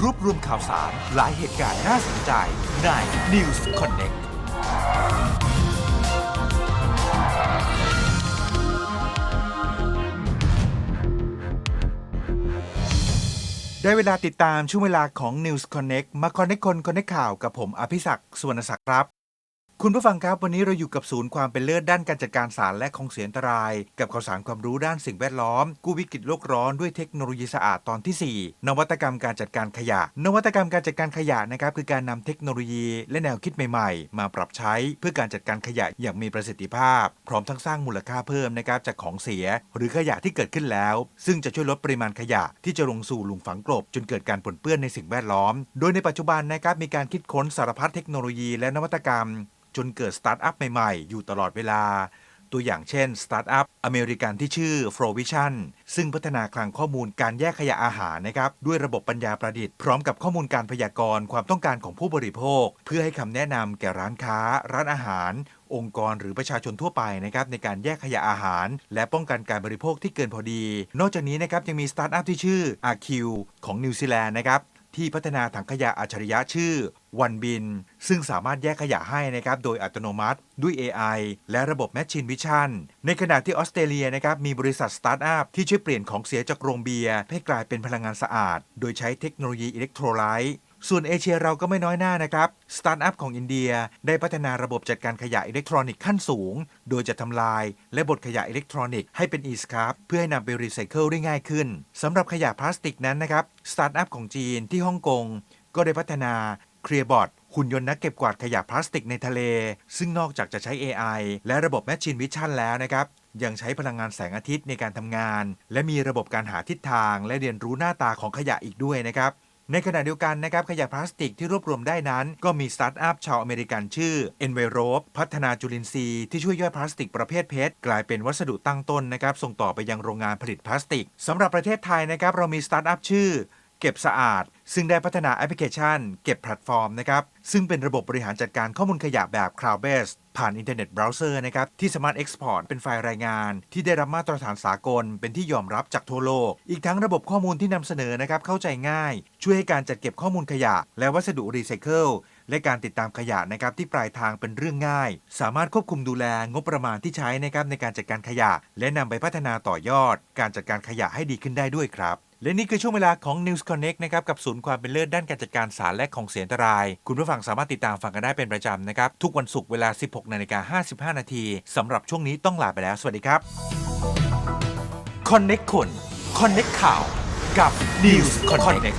รวบรวมข่าวสาร หลายเหตุการณ์น่าสนใจใน News Connect ได้เวลาติดตามช่วงเวลาของ News Connect มาคอนเนคคนคอนเนคข่าวกับผมอภิศักดิ์สุวรรณศักดิ์ครับ คุณผู้ฟังครับวันนี้เราอยู่กับศูนย์ความเป็นเลิศด้านการจัดการสารและของเสียอันตราย กับข่าวสารความรู้ด้านสิ่งแวดล้อม กู้วิกฤตโลกร้อนด้วยเทคโนโลยีสะอาดตอนที่ 4 นวัตกรรมการจัดการขยะ นวัตกรรมการจัดการขยะนะครับคือการนำเทคโนโลยี และแนวคิดใหม่ๆ มาปรับใช้เพื่อการจัดการขยะอย่างมีประสิทธิภาพ พร้อมทั้งสร้างมูลค่าเพิ่มนะครับจากของเสีย หรือขยะที่เกิดขึ้นแล้ว ซึ่งจะช่วยลดปริมาณขยะที่จะลงสู่หลุมฝังกลบ จนเกิดการปนเปื้อนในสิ่งแวดล้อม โดยในปัจจุบันนะครับมีการคิดค้นสารพัดเทคโนโลยีและนวัตกรรมจนเกิดสตาร์ทอัพใหม่ๆ อยู่ตลอดเวลา ตัวอย่างเช่นสตาร์ทอัพอเมริกันที่ชื่อ Frovision ซึ่งพัฒนาคลังข้อมูลการแยกขยะอาหารนะครับด้วยระบบปัญญาประดิษฐ์พร้อมกับข้อมูลการพยากรณ์ความต้องการของผู้บริโภค เพื่อให้คำแนะนำแก่ร้านค้า ร้านอาหาร องค์กรหรือประชาชนทั่วไปนะครับในการแยกขยะอาหาร และป้องกันการบริโภคที่เกินพอดี นอกจากนี้นะครับยังมีสตาร์ทอัพที่ชื่อ RQ ของนิวซีแลนด์นะครับที่พัฒนาถังขยะอัจฉริยะชื่อ วันบิน ซึ่งสามารถแยกขยะให้นะครับโดยอัตโนมัติด้วย AI และระบบ Machine Vision ในขณะที่ออสเตรเลียนะครับมีบริษัทสตาร์ทอัพที่ช่วยเปลี่ยนของเสียจากโรงเบียร์ให้กลายเป็นพลังงานสะอาด โดยใช้เทคโนโลยีอิเล็กโทรไลต์ส่วนเอเชียเราก็ไม่น้อยหน้านะครับ สตาร์ทอัพของอินเดียได้พัฒนาระบบจัดการขยะอิเล็กทรอนิกส์ขั้นสูง โดยจะทำลายและบดขยะอิเล็กทรอนิกส์ให้เป็น e-scrap เพื่อให้นำไปรีไซเคิลได้ง่ายขึ้นสำหรับขยะพลาสติกนั้นนะครับ สตาร์ทอัพของจีนที่ฮ่องกงก็ได้พัฒนา เคลียร์บอ t หุ่นยนต์นักเก็บกวาดขยะพลาสติกในทะเล ซึ่งนอกจากจะใช้ AI และระบบ Machine Vision แล้วนะครับ ยังใช้พลังงานแสงอาทิตย์ในการทำงาน และมีระบบการหาทิศทาง และเรียนรู้หน้าตาของขยะอีกด้วยนะครับในขณะเดียวกันนะครับขยะพลาสติกที่รวบรวมได้นั้น ก็มีสตาร์ทอัพชาวอเมริกันชื่อ Enverope พัฒนาจุลินทรีย์ที่ช่วยย่อยพลาสติกประเภทเพชรกลายเป็นวัสดุตั้งต้นนะครับส่งต่อไปยังโรงงานผลิตพลาสติกสำหรับประเทศไทยนะครับเรามีสตาร์ทอัพชื่อ เก็บสะอาด ซึ่งได้พัฒนาแอปพลิเคชัน เก็บแพลตฟอร์มนะครับซึ่งเป็นระบบบริหารจัดการข้อมูลขยะแบบ Cloud Based ผ่านอินเทอร์เน็ตเบราว์เซอร์นะครับที่สามารถ Export เป็นไฟล์รายงาน ที่ได้รับมาตรฐานสากล เป็นที่ยอมรับจากทั่วโลก อีกทั้งระบบข้อมูลที่นำเสนอนะครับเข้าใจง่าย ช่วยให้การจัดเก็บข้อมูลขยะ และวัสดุรีไซเคิลและการติดตามขยะนะครับที่ปลายทางเป็นเรื่องง่าย สามารถควบคุมดูแลงบประมาณที่ใช้นะครับในการจัดการขยะ และนำไปพัฒนาต่อยอด การจัดการขยะให้ดีขึ้นได้ด้วยครับ และนี่คือช่วงเวลาของ News Connect นะครับกับศูนย์ความเป็นเลิศด้านการจัดการสารและของเสียอันตราย คุณผู้ฟังสามารถติดตามฟังกันได้เป็นประจำนะครับ ทุกวันศุกร์เวลา 16นาฬิกา55 นาทีสำหรับช่วงนี้ต้องลาไปแล้ว สวัสดีครับ Connect คน Connect ข่าวกับ News Connect